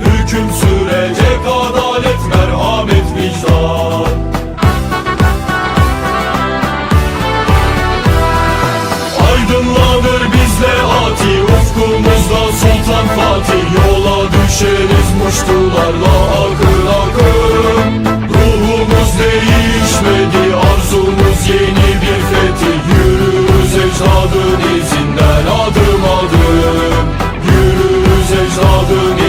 Hüküm sürecek adalet merhamet vicdan. Aydınlanır bizle ati Ufkumuzda Sultan Fatih. Yola düşeriz muştularla akın akın. Ruhumuz değişmedi Arzumuz yeni bir fethi. Yürürüz ecdadın izinden adım adım Bugün